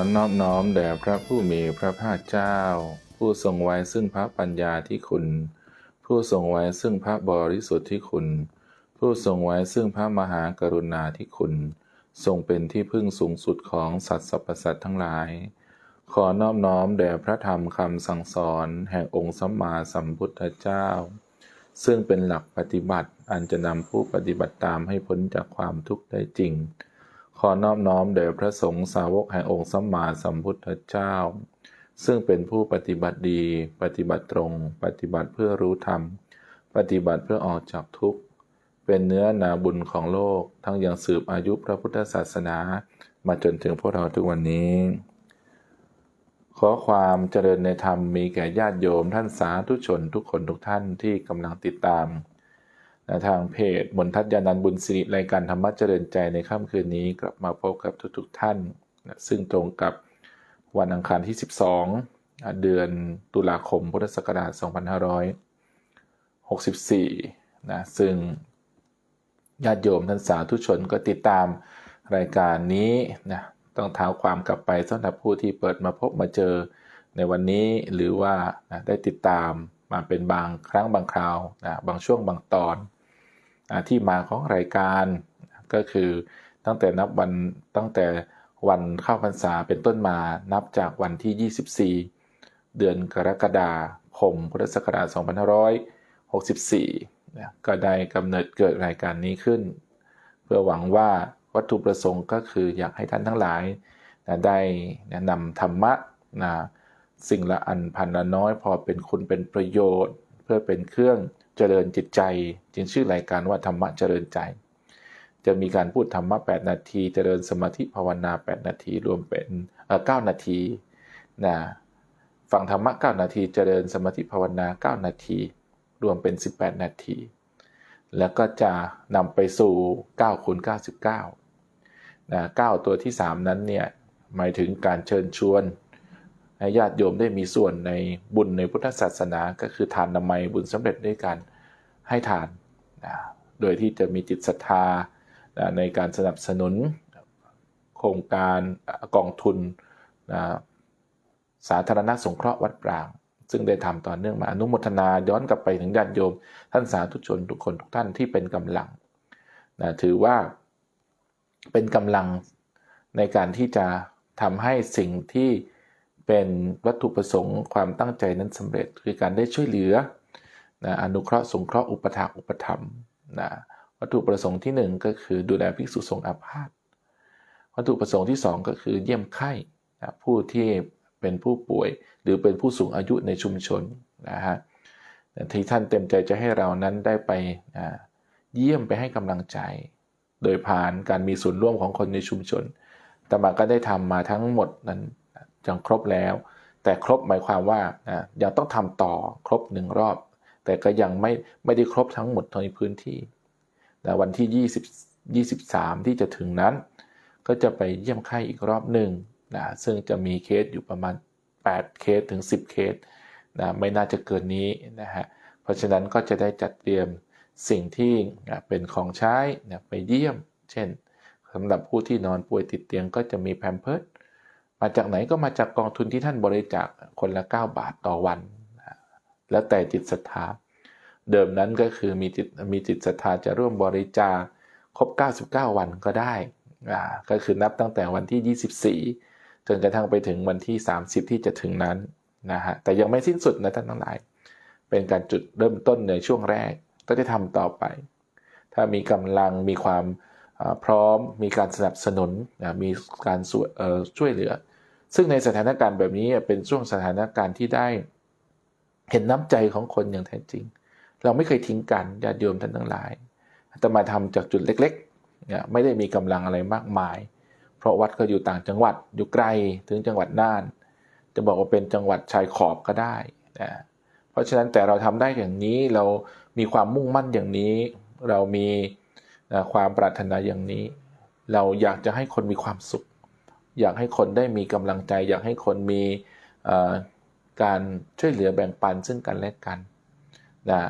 ขอนอบน้อมแด่พระผู้มีพระภาคเจ้า ผู้ทรงไว้ซึ่งพระปัญญาที่คุณ ผู้ทรงไว้ซึ่งพระบริสุทธิ์ที่คุณ ผู้ทรงไว้ซึ่งพระมหากรุณาที่คุณ ทรงเป็นที่พึ่งสูงสุดของสัตว์สรรพสัตว์ทั้งหลาย ขอนอบน้อมแด่พระธรรมคำสั่งสอนแห่งองค์สัมมาสัมพุทธเจ้า ซึ่งเป็นหลักปฏิบัติอันจะนำผู้ปฏิบัติตามให้พ้นจากความทุกข์ได้จริง ขอนอบน้อมแด่พระสงฆ์สาวกแห่งองค์สัมมาสัมพุทธเจ้า ซึ่งเป็นผู้ปฏิบัติดี ปฏิบัติตรง ปฏิบัติเพื่อรู้ธรรม ปฏิบัติเพื่อออกจากทุกข์ เป็นเนื้อนาบุญของโลก ทั้งยังสืบอายุพระพุทธศาสนา มาจนถึงพวกเราทุกวันนี้ ขอความเจริญในธรรมมีแก่ญาติโยมท่านสาธุชนทุกคนทุกท่านที่กำลังติดตาม นะทางเพจมนทัศยานันบุญสิริรายการธรรมะเจริญใจในค่ำคืนนี้กลับมาพบกับทุกๆทท่านนะซึ่งตรงกับวันอังคารที่ 12อะเดือนตุลาคมพุทธศักราช 2564 นะซึ่งญาติโยมท่านสาธุชนก็ติดตามรายการนี้นะต้องเท้าความกลับไปสำหรับผู้ที่เปิดมาพบมาเจอในวันนี้หรือว่านะได้ติดตามมาเป็นบางครั้งบางคราวนะบางช่วงบางตอน ที่มาของรายการก็คือตั้งแต่นับวันตั้งแต่วันเข้าพรรษาเป็นต้นมานับจากวันที่ 24 เดือนกรกฎาคมพุทธศักราช2564นะก็ได้กำเนิดเกิดรายการนี้ขึ้น เพื่อหวังว่าวัตถุประสงค์ก็คืออยากให้ท่านทั้งหลายได้นะนำธรรมะนะสิ่งละอันพันละน้อยพอเป็นคุณเป็นประโยชน์ เพื่อเป็นเครื่อง เจริญจิตใจ จึงชื่อรายการว่าธรรมะเจริญใจ จะมีการพูดธรรมะ 8 นาที เจริญสมาธิภาวนา 8 นาที รวมเป็นเอ่อ9นาทีนะฟังธรรมะ 9 นาที เจริญสมาธิภาวนา 9 นาที รวมเป็น 18 นาที แล้วก็จะนำไปสู่9คูณ99นะ9ตัวที่ 3 นั้นเนี่ยหมายถึงการเชิญชวน ให้ญาติโยมได้มีส่วนในบุญในพุทธศาสนา ก็คือทานนามัยบุญสำเร็จด้วยการให้ทานนะโดยที่จะมีจิตศรัทธานะในการสนับสนุนโครงการกองทุนนะสาธารณสงเคราะห์วัดปราง ซึ่งได้ทำต่อเนื่องมาอนุโมทนาย้อนกลับไปถึงญาติโยม ท่านสาธุชนทุกคนทุกท่านที่เป็นกำลังนะถือว่าเป็นกำลังในการที่จะทำให้สิ่งที่ เป็นวัตถุประสงค์ความตั้งใจนั้นสำเร็จ คือการได้ช่วยเหลือนะอนุเคราะห์สงเคราะห์อุปถากอุปถัมนะวัตถุประสงค์ที่ 1 ก็คือดูแลภิกษุสงฆ์อาพาธวัตถุประสงค์ที่ 2 ก็คือเยี่ยมไข้นะผู้ที่เป็นผู้ป่วย หรือเป็นผู้สูงอายุในชุมชนนะฮะที่ท่านเต็มใจจะให้เรานั้นได้ไปนะเยี่ยมไปให้กำลังใจ โดยผ่านการมีส่วนร่วมของคนในชุมชนแต่มาก็ได้ทำมาทั้งหมดนั้น ยังครบแล้ว แต่ครบหมายความว่านะยังต้องทำต่อครบหนึ่งรอบ แต่ก็ยังไม่ไม่ได้ครบทั้งหมดในพื้นที่นะวันที่ 20 23 ที่จะถึงนั้น ก็จะไปเยี่ยมไข้อีกรอบหนึ่งนะซึ่งจะมีเคสอยู่ประมาณ 8 เคสถึง 10 เคสนะไม่น่าจะเกินนี้นะฮะเพราะฉะนั้นก็จะได้จัดเตรียมสิ่งที่นะเป็นของใช้นะไปเยี่ยม เช่นสำหรับผู้ที่นอนป่วยติดเตียงก็จะมีแพมเพิร์ด มาจากไหนก็มาจากกองทุนที่ท่านบริจาคคนละ 9 บาทต่อวัน แล้วแต่จิตศรัทธา เดิมนั้นก็คือมีจิตมีจิตศรัทธาจะร่วมบริจาคครบ 99 วันก็ได้ ก็คือนับตั้งแต่วันที่ 24 จนกระทั่งไปถึงวันที่ 30 ที่จะถึงนั้นนะฮะ แต่ยังไม่สิ้นสุดนะท่านทั้งหลาย เป็นการจุดเริ่มต้นในช่วงแรก ก็จะทำต่อไป ถ้ามีกำลัง มีความพร้อม มีการสนับสนุน มีการช่วยเหลือ ซึ่งในสถานการณ์แบบนี้เป็นช่วงสถานการณ์ที่ได้ เห็นน้ำใจของคนอย่างแท้จริง เราไม่เคยทิ้งกันญาติโยมท่านทั้งหลายแต่มาทำจากจุดเล็กๆไม่ได้มีกำลังอะไรมากมาย เพราะวัดก็อยู่ต่างจังหวัดอยู่ไกลถึงจังหวัดน่าน จะบอกว่าเป็นจังหวัดชายขอบก็ได้นะเพราะฉะนั้นแต่เราทำได้อย่างนี้เรามีความมุ่งมั่นอย่างนี้ เรามีความปรารถนาอย่างนี้ เราอยากจะให้คนมีความสุข อยากให้คนได้มีกำลังใจ อยากให้คนมีการช่วยเหลือแบ่งปันซึ่งกันและกันนะ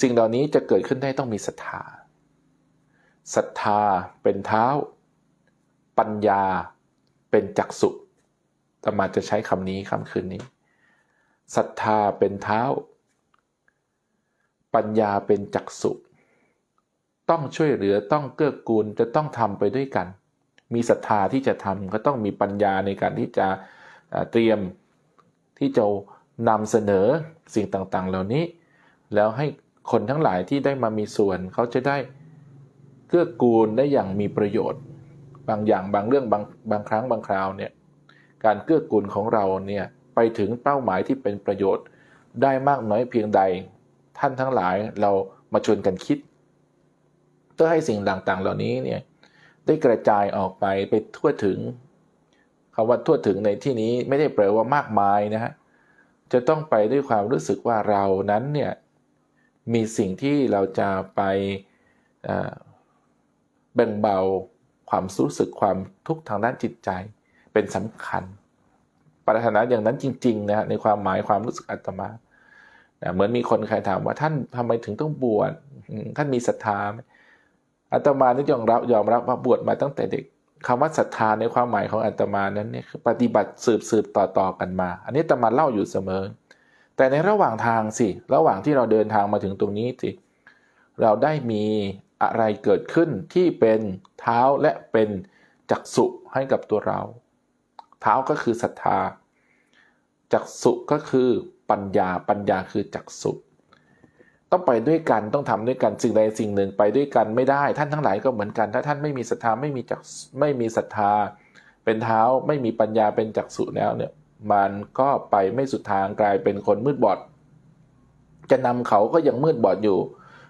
สิ่งเหล่านี้จะเกิดขึ้นได้ต้องมีศรัทธาศรัทธาเป็นเท้า ปัญญาเป็นจักสุตมาจะใช้คำนี้คำคืนนี้ศรัทธาเป็นเท้า ปัญญาเป็นจักสุต้องช่วยเหลือต้องเกื้อกูลจะต้องทำไปด้วยกัน มีศรัทธาที่จะทำก็ต้องมีปัญญาในการที่จะเตรียมที่จะนำเสนอสิ่งต่างๆ เหล่านี้ แล้วให้คนทั้งหลายที่ได้มามีส่วนเขาจะได้เกื้อกูลได้อย่างมีประโยชน์ บางอย่างบางเรื่องบางบางครั้งบางคราวเนี่ยการเกื้อกูลของเราเนี่ยไปถึงเป้าหมายที่เป็นประโยชน์ได้มากน้อยเพียงใด ท่านทั้งหลายเรามาชวนกันคิด เพื่อให้สิ่งต่างๆ เหล่านี้เนี่ย ได้กระจายออกไปไปทั่วถึงคำว่าทั่วถึงในที่นี้ไม่ได้แปลว่ามากมายนะฮะจะต้องไปด้วยความรู้สึกว่าเรานั้นเนี่ยมีสิ่งที่เราจะไปแบ่งเบาความรู้สึกความทุกข์ทางด้านจิตใจเป็นสำคัญ ปรารถนาอย่างนั้นจริงๆนะฮะในความหมายความรู้สึกอาตมาเหมือนมีคนใครถามว่าท่านทำไมถึงต้องบวชท่านมีศรัทธาไหม อาตมานี่ยอมรับยอมรับว่าบวชมาตั้งแต่เด็กคำว่าศรัทธาในความหมายของอาตมานั้นเนี่ยคือปฏิบัติสืบสืบต่อต่อกันมา อันนี้อาตมาเล่าอยู่เสมอ แต่ในระหว่างทางสิ ระหว่างที่เราเดินทางมาถึงตรงนี้สิเราได้มีอะไรเกิดขึ้นที่เป็นเท้าและเป็นจักสุให้กับตัวเรา เท้าก็คือศรัทธาจักสุก็คือปัญญาปัญญาคือจักสุ ต้องไปด้วยกันต้องทำด้วยกันสิ่งใดสิ่งหนึ่งไปด้วยกันไม่ได้ ท่านทั้งหลายก็เหมือนกัน ถ้าท่านไม่มีศรัทธาไม่มีจักไม่มีศรัทธา เป็นเท้าไม่มีปัญญาเป็นจักสุแล้วเนี่ยมันก็ไปไม่สุดทางกลายเป็นคนมืดบอด จะนำเขาก็ยังมืดบอดอยู่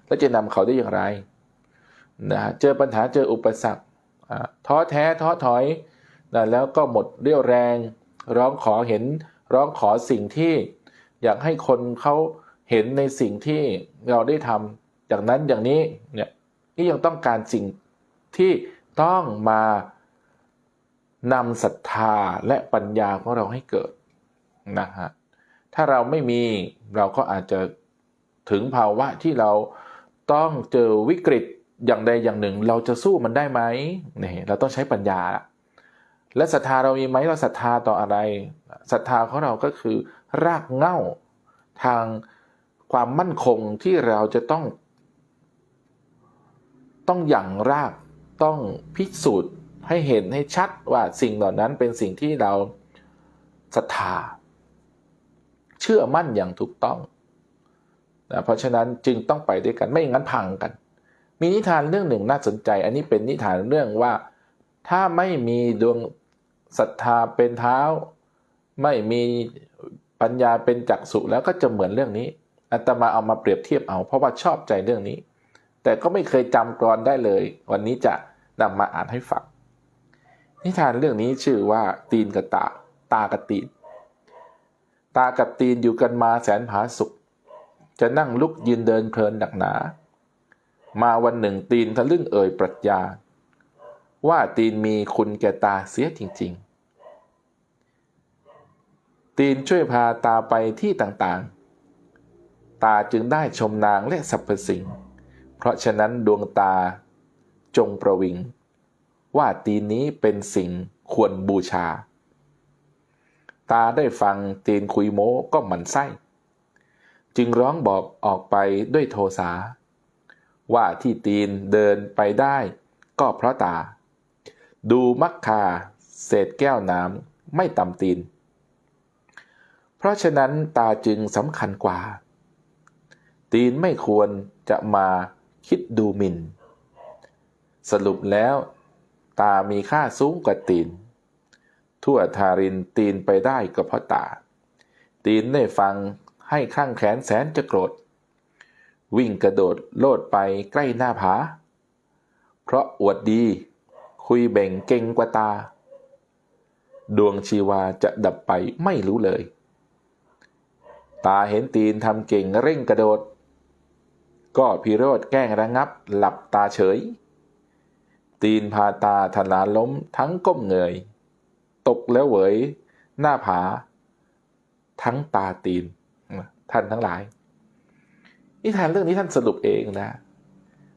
แล้วจะนำเขาได้อย่างไรนะเจอปัญหาเจออุปสรรคท้อแท้ท้อถอยนะแล้วก็หมดเรี่ยวแรง ร้องขอเห็นร้องขอสิ่งที่อยากให้คนเขา เห็นในสิ่งที่เราได้ทำอย่างนั้นอย่างนี้เนี่ยนี่ยังต้องการสิ่งที่ต้องมานำศรัทธาและปัญญาของเราให้เกิดนะฮะถ้าเราไม่มีเราก็อาจจะถึงภาวะที่เราต้องเจอวิกฤตอย่างใดอย่างหนึ่ง เราจะสู้มันได้ไหมนี่เราต้องใช้ปัญญาและศรัทธาเรามีไหมเราศรัทธาต่ออะไรศรัทธาของเราก็คือรากเหง้าทาง ความมั่นคงที่เราจะต้อง ต้องหยั่งรากต้องพิสูจน์ให้เห็นให้ชัดว่าสิ่งเหล่านั้นเป็นสิ่งที่เราศรัทธา เชื่อมั่นอย่างถูกต้องนะเพราะฉะนั้นจึงต้องไปด้วยกันไม่อย่างนั้นพังกัน มีนิทานเรื่องหนึ่งน่าสนใจ อันนี้เป็นนิทานเรื่องว่า ถ้าไม่มีดวงศรัทธาเป็นเท้า ไม่มีปัญญาเป็นจักษุแล้วก็จะเหมือนเรื่องนี้ อาตมาเอามาเปรียบเทียบเอา เพราะว่าชอบใจเรื่องนี้ แต่ก็ไม่เคยจำกรอนได้เลย วันนี้จะนำมาอ่านให้ฟังนิทานเรื่องนี้ชื่อว่า ตีนกับตา ตากับตีน ตากับตีนอยู่กันมาแสนผาสุข จะนั่งลุกยืนเดินเพลินหนักหนา มาวันหนึ่งตีนทะลึ่งเอ่ยปรัชญา ว่าตีนมีคุณแก่ตาเสียจริง ๆ ตีนช่วยพาตาไปที่ต่างๆ ตาจึงได้ชมนางและสรรพสิ่ง เพราะฉะนั้นดวงตาจงประวิง ว่าตีนี้เป็นสิ่งควรบูชา ตาได้ฟังตีนคุยโม้ก็หมันไส้ จึงร้องบอกออกไปด้วยโทสา ว่าที่ตีนเดินไปได้ก็เพราะตา ดูมักคาเศษแก้วน้ำไม่ต่ำตีน เพราะฉะนั้นตาจึงสำคัญกว่า ตีนไม่ควรจะมาคิดดูหมิน่น สรุปแล้ว ตามีค่าสูงกว่าตีน ทั่วทารินตีนไปได้ก็เพราะตา ตีนได้ฟังให้ข้างแขนแสนจะโกรธ วิ่งกระโดดโลดไปใกล้หน้าผา เพราะอวดดีคุยเบ่งเก่งกว่าตา ดวงชีวาจะดับไปไม่รู้เลย ตาเห็นตีนทำเก่งเร่งกระโดด ก็พิโรธแกล้งระงับ หลับตาเฉย ตีนพาตาทลาล้มทั้งก้มเงย ตกแล้วเหวย หน้าผา ทั้งตาตีน ท่านทั้งหลาย นิทานเรื่องนี้ท่านสรุปเองนะ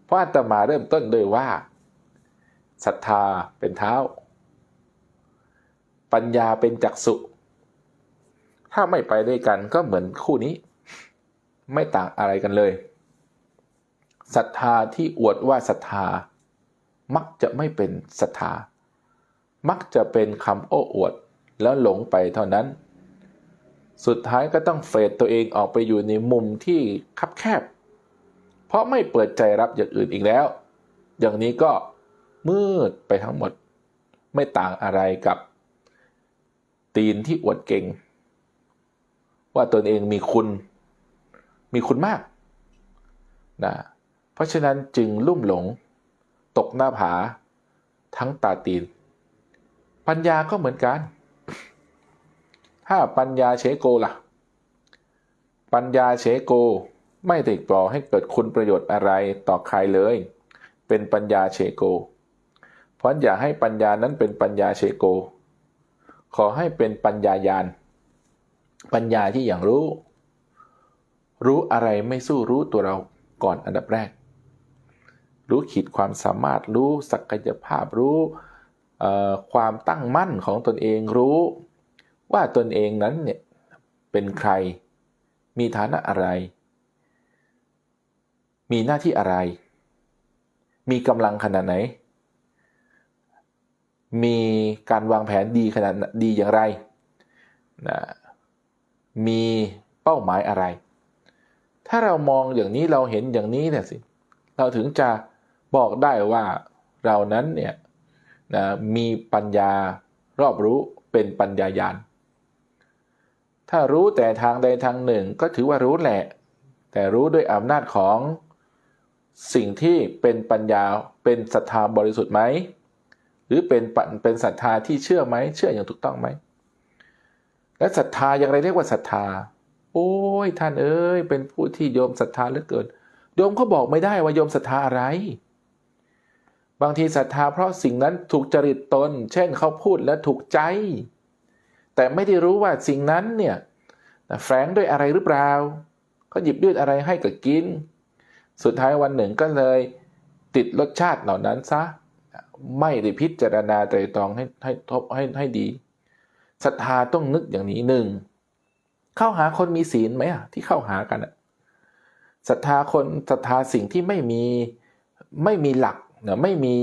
เพราะอาตมาเริ่มต้นด้วยว่าศรัทธาเป็นเท้า ปัญญาเป็นจักษุถ้าไม่ไปด้วยกันก็เหมือนคู่นี้ ไม่ต่างอะไรกันเลย ศรัทธาที่อวดว่าศรัทธา มักจะไม่เป็นศรัทธา มักจะเป็นคำโอ้อวดแล้วหลงไปเท่านั้น สุดท้ายก็ต้องเฟดตัวเองออกไปอยู่ในมุมที่คับแคบ เพราะไม่เปิดใจรับอย่างอื่นอีกแล้ว อย่างนี้ก็มืดไปทั้งหมด ไม่ต่างอะไรกับ ตีนที่อวดเก่ง ว่าตนเองมีคุณ มีคุณมากนะ เพราะฉะนั้นจึงลุ่มหลง ตกหน้าผา ทั้งตาตีน ปัญญาก็เหมือนกัน ถ้าปัญญาเชโกล่ะ ปัญญาเชโกไม่ติดปลอให้เกิดคุณประโยชน์อะไรต่อใครเลย เป็นปัญญาเชโก เพราะอย่าให้ปัญญานั้นเป็นปัญญาเชโก ขอให้เป็นปัญญายาน ปัญญาที่อย่างรู้ รู้อะไรไม่สู้รู้ตัวเราก่อนอันดับแรก รู้ขีดความสามารถรู้ศักยภาพรู้ความตั้งมั่นของตนเองรู้ ว่าตนเองนั้นเนี่ยเป็นใคร มีฐานะอะไร มีหน้าที่อะไร มีกำลังขนาดไหน มีการวางแผนดีขนาดดีอย่างไรนะมีเป้าหมายอะไร ถ้าเรามองอย่างนี้เราเห็นอย่างนี้เนี่ยสิ เราถึงจะ บอกได้ว่าเรานั้นเนี่ยนะมีปัญญารอบรู้เป็นปัญญายานถ้ารู้แต่ทางใดทางหนึ่งก็ถือว่ารู้แหละ แต่รู้ด้วยอำนาจของสิ่งที่เป็นปัญญาเป็นศรัทธาบริสุทธิ์ไหม หรือเป็นเป็นศรัทธาที่เชื่อไหม เชื่ออย่างถูกต้องไหม และศรัทธาอย่างไรเรียกว่าศรัทธา โอ้ยท่านเอ้ยเป็นผู้ที่โยมศรัทธาเหลือเกินโยมก็บอกไม่ได้ว่าโยมศรัทธาอะไร บางทีศรัทธาเพราะสิ่งนั้นถูกจริตตน เช่นเขาพูดและถูกใจ แต่ไม่ได้รู้ว่าสิ่งนั้นเนี่ยแฝงด้วยอะไรหรือเปล่าเขาหยิบยื่นอะไรให้กับกิน สุดท้ายวันหนึ่งก็เลยติดรสชาติเหล่านั้นซะ ไม่ได้พิจารณาไตรตรองให้ให้ทบให้ให้ดีศรัทธาต้องนึกอย่างนี้หนึ่งเข้าหาคนมีศีลไหมอะที่เข้าหากันอะศรัทธาคนศรัทธาสิ่งที่ไม่มีไม่มีหลัก ไม่มี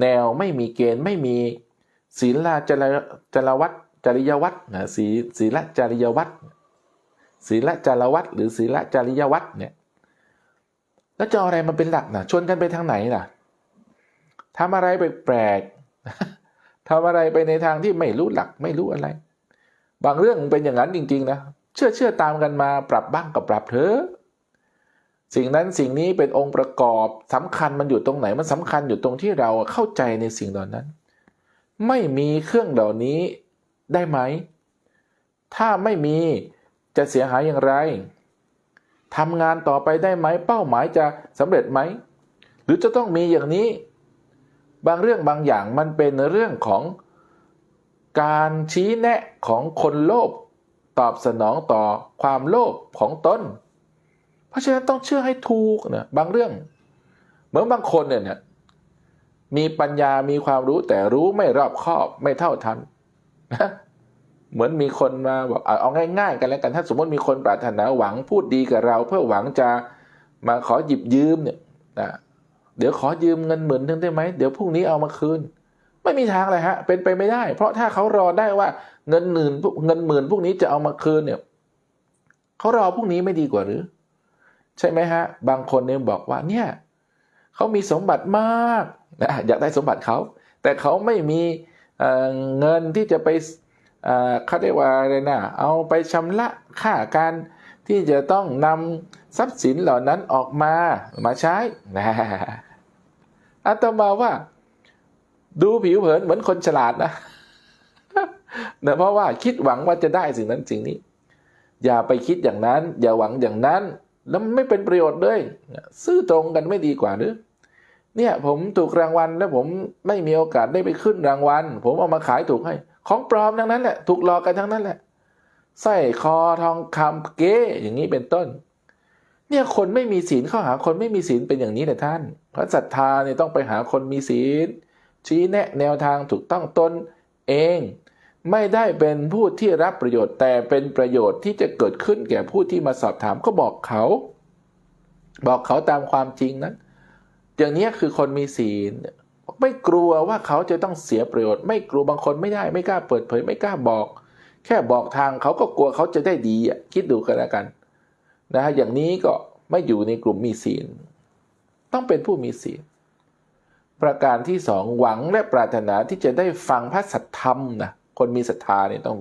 แนวไม่มีเกณฑ์ไม่มีศีลลาจรจรวัตจริยวัตนะศีศีลจริยวัตศีลจารวัตหรือศีลจริยวัตเนี่ยแล้วจะอะไรมาเป็นหลักนะชวนกันไปทางไหนล่ะทำอะไรแปลกๆทำอะไรไปในทางที่ไม่รู้หลักไม่รู้อะไร บางเรื่องเป็นอย่างนั้นจริง ๆ นะ เชื่อเชื่อตามกันมาปรับบ้างกับปรับเถอะ สิ่งนั้นสิ่งนี้เป็นองค์ประกอบสำคัญมันอยู่ตรงไหนมันสำคัญอยู่ตรงที่เราเข้าใจในสิ่งเหล่านั้น ไม่มีเครื่องเหล่านี้ได้ไหม ถ้าไม่มีจะเสียหายอย่างไรทำงานต่อไปได้ไหมเป้าหมายจะสำเร็จไหม หรือจะต้องมีอย่างนี้ บางเรื่องบางอย่างมันเป็นเรื่องของการชี้แนะของคนโลภตอบสนองต่อความโลภของตน เพราะฉะนั้นต้องเชื่อให้ถูกนะบางเรื่อง เหมือนบางคนเนี่ยมีปัญญามีความรู้แต่รู้ไม่รอบคอบไม่เท่าทันเหมือนมีคนมาบอกเอาง่ายๆ กันแล้วกันถ้าสมมติมีคนปรารถนาหวังพูดดีกับเรา เพื่อหวังจะมาขอหยิบยืมเนี่ยนะเดี๋ยวขอยืมเงินหมื่นนึงได้ไหมเดี๋ยวพรุ่งนี้เอามาคืน ไม่มีทางเลยฮะ เป็นไปไม่ได้ เพราะถ้าเขารอได้ว่าเงินหมื่นเงินหมื่นพวกนี้จะเอามาคืนเนี่ยเขารอพรุ่งนี้ไม่ดีกว่าหรือ ใช่ไหมฮะ บางคนเนี่ยบอกว่าเนี่ยเขามีสมบัติมากนะอยากได้สมบัติเขาแต่เขาไม่มีเงินที่จะไปเขาเรียกว่าอะไรนะเอาไปชำระค่าการที่จะต้องนำทรัพย์สินเหล่านั้นออกมามาใช้นะอาตมาว่า ดูผิวเผินเหมือนคนฉลาดนะเนะเพราะว่าคิดหวังว่าจะได้สิ่งนั้นสิ่งนี้ อย่าไปคิดอย่างนั้น อย่าหวังอย่างนั้น แล้วไม่เป็นประโยชน์เลยซื่อตรงกันไม่ดีกว่าหรือ เนี่ยผมถูกรางวัลแล้วผมไม่มีโอกาสได้ไปขึ้นรางวัล ผมเอามาขายถูกให้ ของปลอมทั้งนั้นแหละถูกหลอกกันทั้งนั้นแหละสร้อยคอทองคำเก๊อย่างนี้เป็นต้น เนี่ยคนไม่มีศีลเข้าหาคนไม่มีศีลเป็นอย่างนี้แหละท่าน เพราะศรัทธาเนี่ยต้องไปหาคนมีศีลชี้แนะแนวทางถูกต้องตนเอง ไม่ได้เป็นผู้ที่รับประโยชน์แต่เป็นประโยชน์ที่จะเกิดขึ้นแก่ผู้ที่มาสอบถามก็บอกเขา บอกเขาตามความจริงนั้น อย่างนี้คือคนมีศีลไม่กลัวว่าเขาจะต้องเสียประโยชน์ ไม่กลัวบางคนไม่ได้ไม่กล้าเปิดเผย ไม่กล้าบอก แค่บอกทางเขาก็กลัวเขาจะได้ดีคิดดูกันแล้วกันนะฮะอย่างนี้ก็ไม่อยู่ในกลุ่มมีศีล ต้องเป็นผู้มีศีลประการที่สองหวังและปรารถนาที่จะได้ฟังพระสัทธรรมนะ คนมีศรัทธาเนี่ยต้อง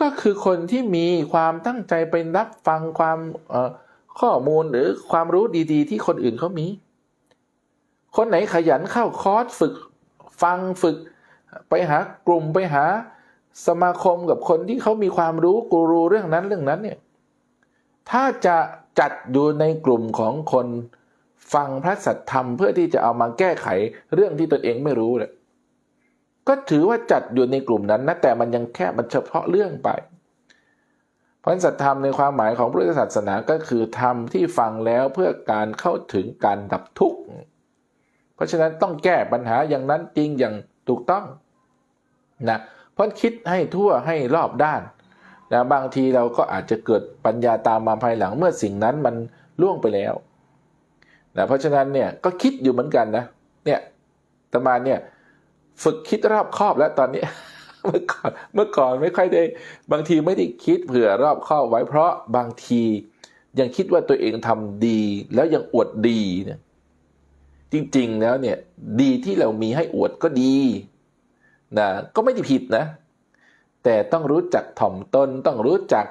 ก็คือคนที่มีความตั้งใจไปรับฟังความข้อมูลหรือความรู้ดี ๆ ที่คนอื่นเขามี คนไหนขยันเข้าคอร์สฝึกฟังฝึก ไปหากลุ่มไปหาสมาคมกับคนที่เขามีความรู้กูรูเรื่องนั้นเรื่องนั้นเนี่ย ถ้าจะจัดอยู่ในกลุ่มของคนฟังพระสัทธรรมเพื่อที่จะเอามาแก้ไขเรื่องที่ตนเองไม่รู้เลย ก็ถือว่าจัดอยู่ในกลุ่มนั้นนะแต่มันยังแค่มันเฉพาะเรื่องไป เพราะสัทธรรมในความหมายของพุทธศาสนาก็คือธรรมที่ฟังแล้วเพื่อการเข้าถึงการดับทุกข์เพราะฉะนั้นต้องแก้ปัญหาอย่างนั้นจริงอย่างถูกต้องนะเพราะคิดให้ทั่วให้รอบด้านนะบางทีเราก็อาจจะเกิดปัญญาตามมาภายหลังเมื่อสิ่งนั้นมันล่วงไปแล้วนะเพราะฉะนั้นเนี่ยก็คิดอยู่เหมือนกันนะเนี่ยตมาเนี่ย ฝึกคิดรอบคอบแล้วตอนนี้ เมื่อก่อนเมื่อก่อนไม่ค่อยได้ บางทีไม่ได้คิดเผื่อรอบคอบไว้เพราะบางทียังคิดว่าตัวเองทำดี แล้วยังอวดดีเนี่ยจริงๆแล้วเนี่ยดีที่เรามีให้อวดก็ดีนะก็ไม่ได้ผิดนะ แต่ต้องรู้จักถ่อมตนต้องรู้จัก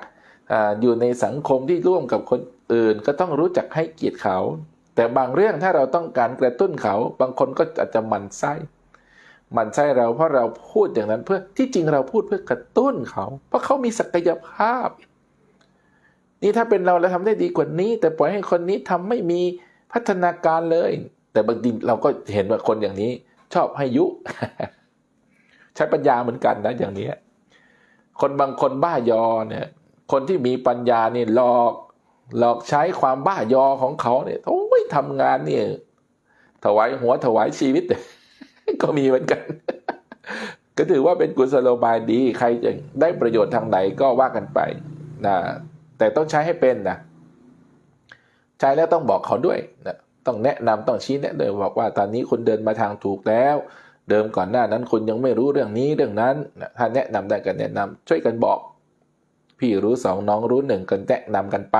ออยู่ในสังคมที่ร่วมกับคนอื่น ก็ต้องรู้จักให้เกียรติเขา แต่บางเรื่องถ้าเราต้องการกระตุ้นเขา บางคนก็อาจจะหมั่นไส้ มันใช่เราเพราะเราพูดอย่างนั้นเพื่อที่จริงเราพูดเพื่อกระตุ้นเขา เพราะเขามีศักยภาพ นี่ถ้าเป็นเราเราทำได้ดีกว่านี้ แต่ปล่อยให้คนนี้ทำไม่มีพัฒนาการเลย แต่บางทีเราก็เห็นว่าคนอย่างนี้ ชอบให้ยุ ใช้ปัญญาเหมือนกันนะอย่างนี้คนบางคนบ้ายอเนี่ย คนที่มีปัญญาเนี่ยหลอกหลอกใช้ความบ้ายอของเขาเนี่ยโอ้ยทำงานเนี่ยถวายหัวถวายชีวิต ก็มีเหมือนกัน ก็ถือว่าเป็นกุศโลบายดี ใครจะได้ประโยชน์ทางไหนก็ว่ากันไปนะแต่ต้องใช้ให้เป็นนะใช้แล้วต้องบอกเขาด้วยนะต้องแนะนำต้องชี้แนะเลยบอกว่าตอนนี้คุณเดินมาทางถูกแล้ว เดิมก่อนหน้านั้นคุณยังไม่รู้เรื่องนี้เรื่องนั้นนะถ้าแนะนำได้กันแนะนำช่วยกันบอก พี่รู้สองน้องรู้หนึ่งกันแนะนำกันไป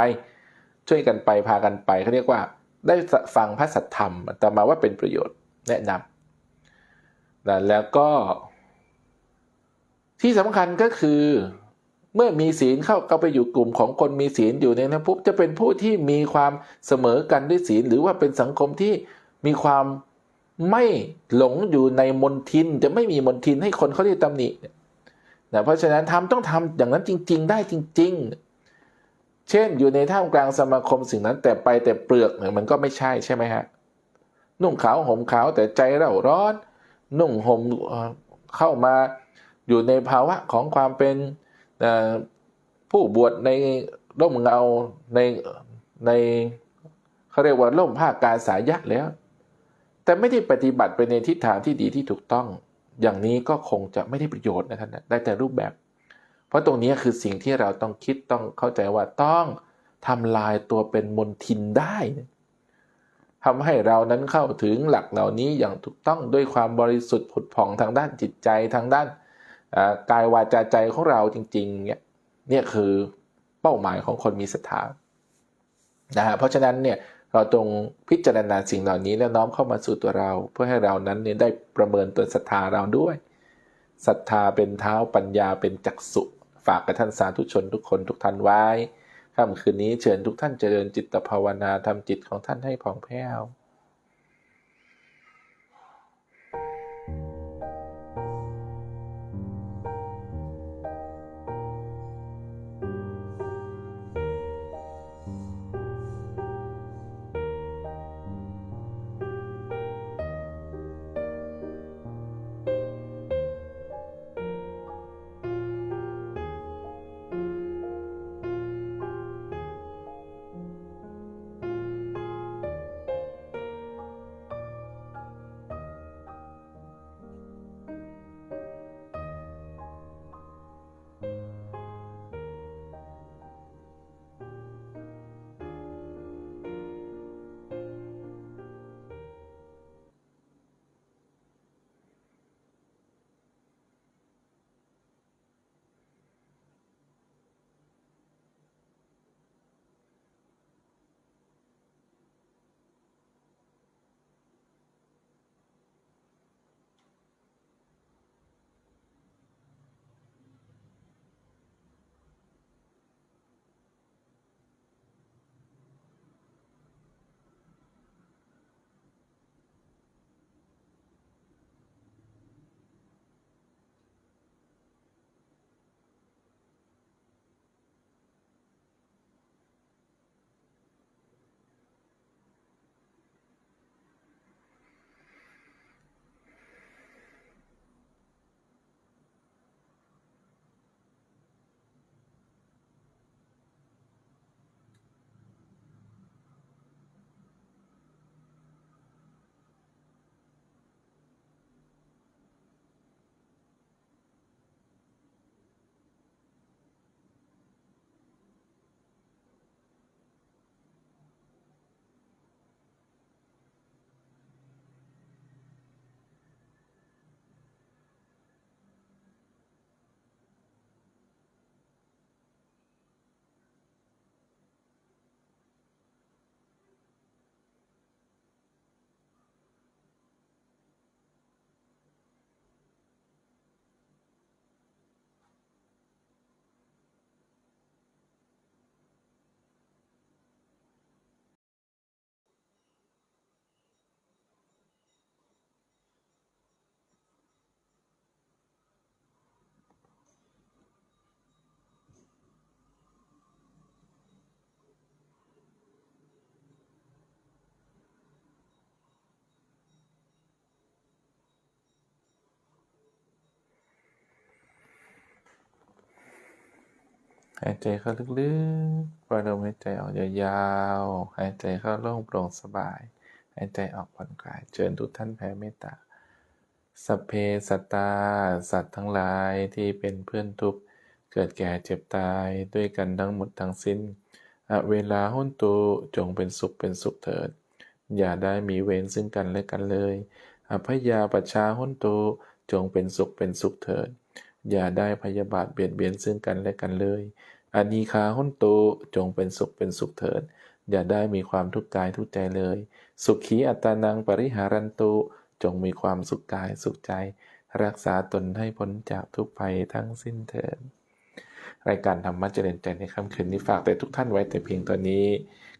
ช่วยกันไปพากันไปเขาเรียกว่า ได้ฟังพระสัทธรรมแต่มาว่าเป็นประโยชน์แนะนำ นะแล้วก็ที่สำคัญก็คือ เมื่อมีศีลเข้าก็ไปอยู่กลุ่มของคนมีศีลอยู่ในนั้นปุ๊บจะเป็นผู้ที่มีความเสมอกันด้วยศีล หรือว่าเป็นสังคมที่มีความไม่หลงอยู่ในมนทินจะไม่มีมนทินให้คนเขาเรียกตำหนินะเพราะฉะนั้นทำต้องทำอย่างนั้นจริง ๆ ได้จริง ๆ เช่นอยู่ในท่ามกลางสมาคมสิ่งนั้นแต่ไปแต่เปลือกเนี่ยมันก็ไม่ใช่ใช่ไหมฮะนุ่งขาวห่มขาวแต่ใจเราร้อน นุ่งห่มเข้ามาอยู่ในภาวะของความเป็นผู้บวชในร่มเงาในในเขาเรียกว่าร่มผ้ากาสายะแล้ว แต่ไม่ได้ปฏิบัติไปในทิศทางที่ดีที่ถูกต้อง อย่างนี้ก็คงจะไม่ได้ประโยชน์นะท่านได้แต่รูปแบบ เพราะตรงนี้คือสิ่งที่เราต้องคิดต้องเข้าใจว่าต้องทำลายตัวเป็นมนทินได้ ทำให้เรานั้นเข้าถึงหลักเหล่านี้อย่างถูกต้องด้วยความบริสุทธิ์ผุดผ่องทางด้านจิตใจทางด้านกายวาจาใจของเราจริงๆเนี่ยเนี่ยคือเป้าหมายของคนมีศรัทธานะฮะเพราะฉะนั้นเนี่ยเราตรงพิจารณาสิ่งเหล่านี้แล้วน้อมเข้ามาสู่ตัวเรา เพื่อให้เรานั้นเนี่ยได้ประเมินตัวศรัทธาเราด้วยศรัทธาเป็นเท้าปัญญาเป็นจักสุฝากกับท่านสาธุชนทุกคนทุกท่านไว้ ค่ำคืนนี้เชิญทุกท่านเจริญจิตภาวนาทำจิตของท่านให้ผ่องแผ้ว หายใจเข้าลึกๆปล่อยลมหายใจออกยาวๆ หายใจเข้าโล่งโปร่งสบาย หายใจออกผ่อนคลาย เชิญทุกท่านแผ่เมตตาสัพเพสัตตา สัตว์ทั้งหลายที่เป็นเพื่อนทุกข์ เกิดแก่เจ็บตายด้วยกันทั้งหมดทั้งสิ้น อเวลาหุนตุจงเป็นสุขเป็นสุขเถิด อย่าได้มีเวรซึ่งกันและกันเลย อภยาปัชชาหุนตุจงเป็นสุขเป็นสุขเถิด อย่าได้พยาบาทเบียดเบียนซึ่งกันและกันเลยอานีคาหุนโตจงเป็นสุขเป็นสุขเถิด อย่าได้มีความทุกข์กายทุกใจเลย สุขีอัตานังปริหารันตุจงมีความสุขกายสุขใจ รักษาตนให้พ้นจากทุกภัยทั้งสิ้นเถิดรายการธรรมะเจริญใจในค่ำคืนนี้ฝากแต่ทุกท่านไว้แต่เพียงตัวนี้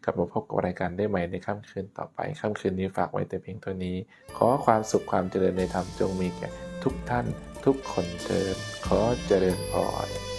กลับมาพบกับรายการได้ใหม่ในค่ำคืนต่อไปค่ำคืนนี้ฝากไว้แต่เพียงตัวนี้ ขอความสุขความเจริญในธรรมจงมีแก่ทุกท่าน ทุกคนเถินขอเจริญพร